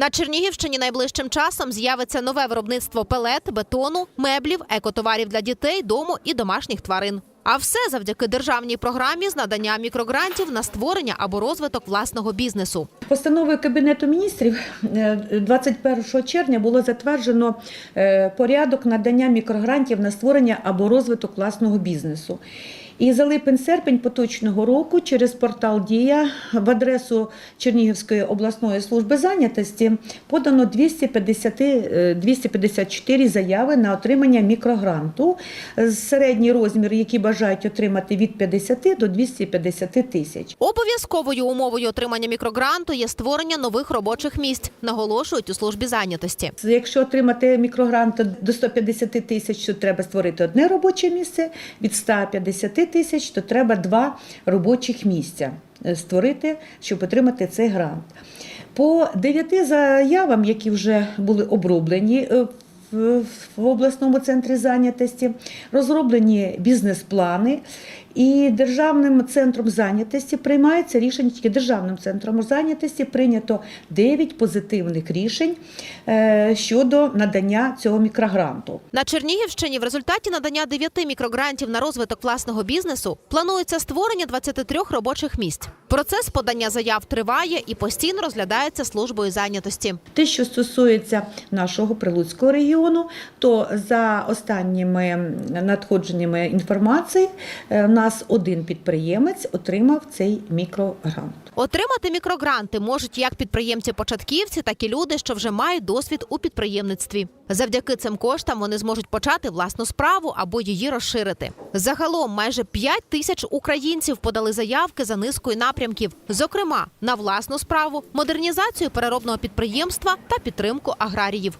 На Чернігівщині найближчим часом з'явиться нове виробництво пелет, бетону, меблів, екотоварів для дітей, дому і домашніх тварин. А все завдяки державній програмі з надання мікрогрантів на створення або розвиток власного бізнесу. Постановою Кабінету міністрів е, 21 червня було затверджено е, порядок надання мікрогрантів на створення або розвиток власного бізнесу. І за липень-серпень поточного року через портал Дія в адресу Чернігівської обласної служби зайнятості подано 250, е, 254 заяви на отримання мікрогранту. Е, Середній розмір, який бажають отримати від 50 до 250 тисяч. Обов'язковою умовою отримання мікрогранту є створення нових робочих місць, наголошують у службі зайнятості. Якщо отримати мікрогрант до 150 тисяч, то треба створити одне робоче місце. Від 150 тисяч, то треба два робочих місця е, створити, щоб отримати цей грант. По дев'яти заявам, які вже були оброблені е, в обласному центрі зайнятості, розроблені бізнес-плани. І державним центром зайнятості приймається рішення тільки державним центром зайнятості прийнято 9 позитивних рішень е, щодо надання цього мікрогранту. На Чернігівщині в результаті надання дев'яти мікрогрантів на розвиток власного бізнесу планується створення 23 робочих місць. Процес подання заяв триває і постійно розглядається службою зайнятості. Те, що стосується нашого Прилуцького регіону, то за останніми надходженнями інформації е, у нас один підприємець отримав цей мікрогрант. Отримати мікрогранти можуть як підприємці-початківці, так і люди, що вже мають досвід у підприємництві. Завдяки цим коштам вони зможуть почати власну справу або її розширити. Загалом майже 5 тисяч українців подали заявки за низкою напрямків, зокрема на власну справу, модернізацію переробного підприємства та підтримку аграріїв.